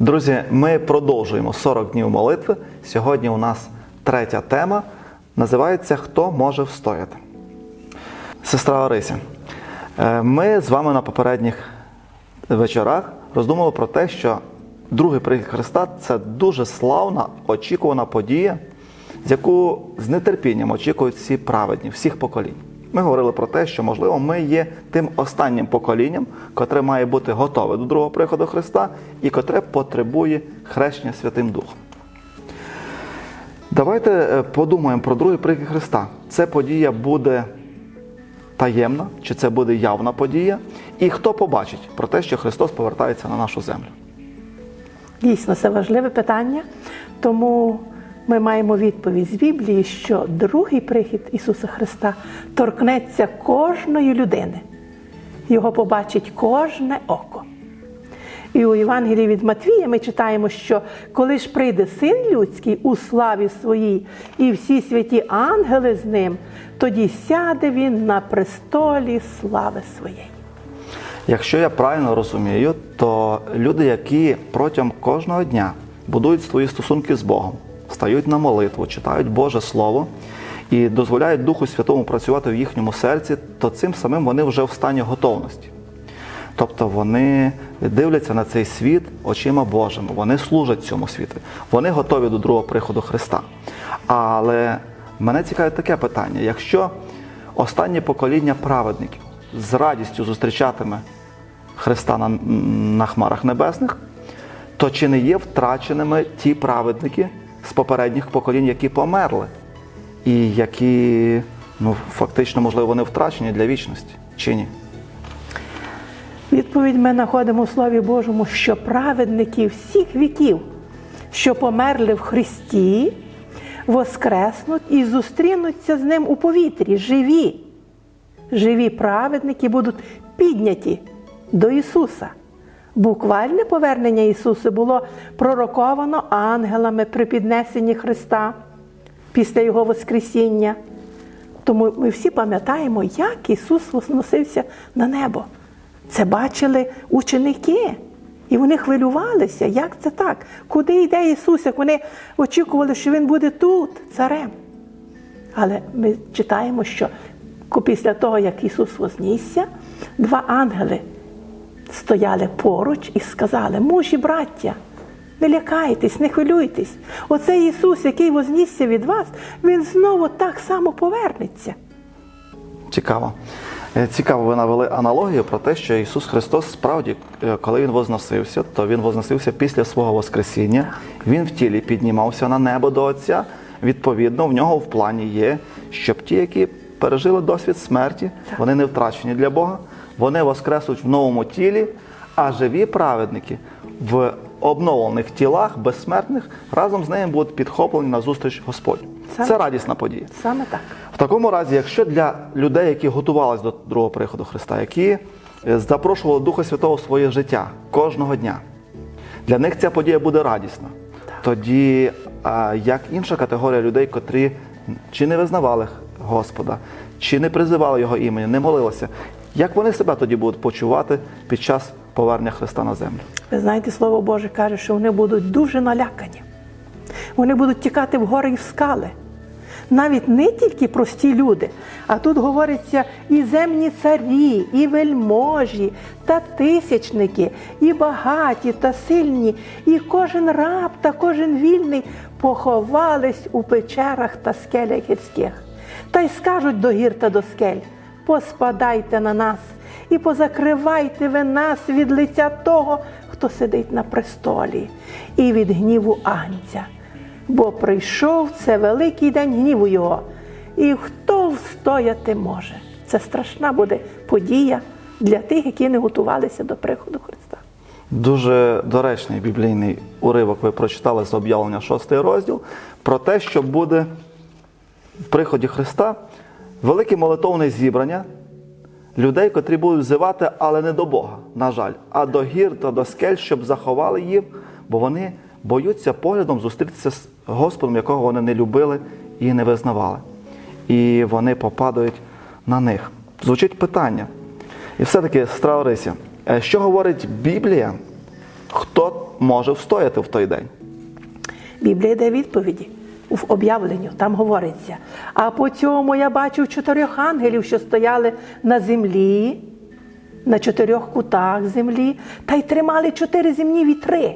Друзі, ми продовжуємо 40 днів молитви. Сьогодні у нас третя тема. Називається Хто може встояти? Сестра Орися, е, ми з вами на попередніх вечорах роздумували про те, що другий прихід Христа це дуже славна, очікувана подія, з яку з нетерпінням очікують всі праведні, всіх поколінь. Ми говорили про те, що, можливо, ми є тим останнім поколінням, котре має бути готове до другого приходу Христа і котре потребує хрещення Святим Духом. Давайте е, подумаємо про другий прихід Христа. Це подія буде таємна, чи це буде явна подія, і хто побачить про те, що Христос повертається на нашу землю. Дійсно, це важливе питання, тому ми маємо відповідь з Біблії, що другий прихід Ісуса Христа торкнеться кожної людини. Його побачить кожне око. І у Євангелії від Матвія ми читаємо, що коли ж прийде син людський у славі своїй, і всі святі ангели з ним, тоді сяде він на престолі слави своєї. Якщо я правильно розумію, то люди, які протягом кожного дня будують свої стосунки з Богом, стають на молитву, читають Боже Слово і дозволяють Духу Святому працювати в їхньому серці, то цим самим вони вже в стані готовності. Тобто вони дивляться на цей світ очима Божими, вони служать цьому світу, вони готові до другого приходу Христа. Але мене цікавить таке питання: якщо останнє покоління праведників з радістю зустрічатиме Христа на, на хмарах небесних, то чи не є втраченими ті праведники з попередніх поколінь, які померли, і які ну, фактично, можливо, вони втрачені для вічності, чи ні? Відповідь ми знаходимо в Слові Божому, що праведники всіх віків, що померли в Христі, воскреснуть і зустрінуться з ним у повітрі, живі. Живі праведники будуть підняті до Ісуса. Буквальне повернення Ісуса було пророковано ангелами при піднесенні Христа після Його Воскресіння. Тому ми всі пам'ятаємо, як Ісус возносився на небо. Це бачили ученики. І вони хвилювалися, як це так? Куди йде Ісус? Як вони очікували, що Він буде тут, царем. Але ми читаємо, що після того, як Ісус вознісся, два ангели стояли поруч і сказали: мужі, браття, не лякайтесь, не хвилюйтесь. Оцей Ісус, який вознісся від вас, Він знову так само повернеться. Цікаво. Е, Цікаво, ви навели аналогію про те, що Ісус Христос справді, е, коли Він возносився, то Він возносився після свого Воскресіння. Він в тілі піднімався на небо до Отця. Відповідно, в нього в плані є, щоб ті, які пережили досвід смерті, вони не втрачені для Бога, вони воскреснуть в новому тілі, а живі праведники в обновлених тілах, безсмертних, разом з ними будуть підхоплені на зустріч Господню. Саме Це радісна подія. Саме так. В такому разі, якщо для людей, які готувалися до другого приходу Христа, які е, запрошували Духа Святого в своє життя кожного дня, для них ця подія буде радісна. Тоді, як інша категорія людей, котрі чи не визнавали Господа, чи не призивали Його імені, не молилися, як вони себе тоді будуть почувати під час повернення Христа на землю? Ви знаєте, Слово Боже каже, що вони будуть дуже налякані. Вони будуть тікати в гори і в скали. Навіть не тільки прості люди, а тут говориться і земні царі, і вельможі, та тисячники, і багаті та сильні, і кожен раб та кожен вільний поховались у печерах та скелях гірських. Та й скажуть до гір та до скель: поспадайте на нас і позакривайте ви нас від лиця того, хто сидить на престолі, і від гніву Агнця. Бо прийшов це великий день гніву його, і хто встояти може. Це страшна буде подія для тих, які не готувалися до приходу Христа. Дуже доречний біблійний уривок ви прочитали з об'явлення 6 розділ про те, що буде в приході Христа велике молитовне зібрання людей, котрі будуть взивати, але не до Бога, на жаль, а до гір та до скель, щоб заховали їх, бо вони боються поглядом зустрітися з Господом, якого вони не любили і не визнавали. І вони попадають на них. Звучить питання. І все-таки, сестра е, що говорить Біблія Хто може встояти в той день? Біблія дає відповіді в об'явленню, там говориться. А по цьому я бачив чотирьох ангелів, що стояли на землі, на чотирьох кутах землі, та й тримали чотири земні вітри,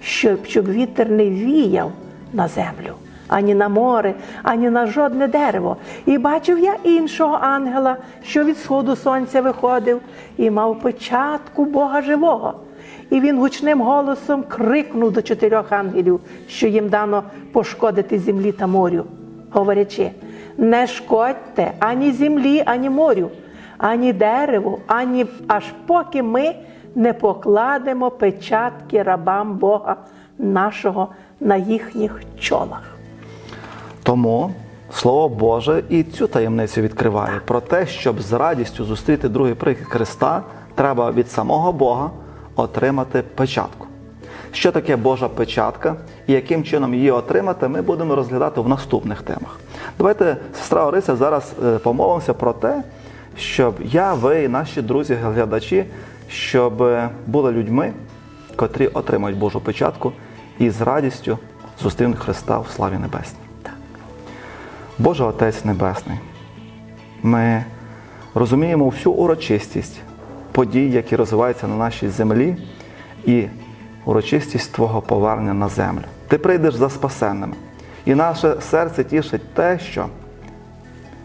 щоб, щоб вітер не віяв на землю, ані на море, ані на жодне дерево. І бачив я іншого ангела, що від сходу сонця виходив, і мав печатку Бога живого. І він гучним голосом крикнув до чотирьох ангелів, що їм дано пошкодити землі та морю, говорячи: не шкодьте ані землі, ані морю, ані дереву, ані аж поки ми не покладемо печатки рабам Бога нашого на їхніх чолах. Тому Слово Боже і цю таємницю відкриває про те, щоб з радістю зустріти другий прихід Христа, треба від самого Бога отримати печатку. Що таке Божа печатка і яким чином її отримати, ми будемо розглядати в наступних темах. Давайте, сестра Орися, зараз е, помолимося про те, щоб я, ви і наші друзі-глядачі, щоб е, були людьми, котрі отримають Божу печатку і з радістю зустрінуть Христа в славі небесній. Боже Отець Небесний, ми розуміємо всю урочистість подій, які розвиваються на нашій землі, і урочистість Твого повернення на землю. Ти прийдеш за спасенними. І наше серце тішить те, що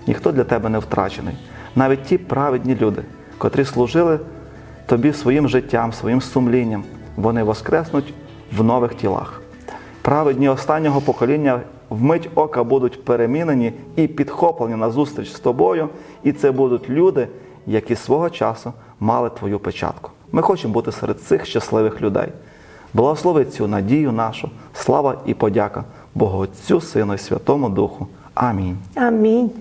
ніхто для тебе не втрачений. Навіть ті праведні люди, котрі служили тобі своїм життям, своїм сумлінням, вони воскреснуть в нових тілах. Праведні останнього покоління вмить ока будуть перемінені і підхоплені на зустріч з тобою, і це будуть люди, які свого часу мали твою печатку. Ми хочемо бути серед цих щасливих людей. Благослови цю надію нашу, слава і подяка Богу Отцю, Сину і Святому Духу. Амінь. Амінь.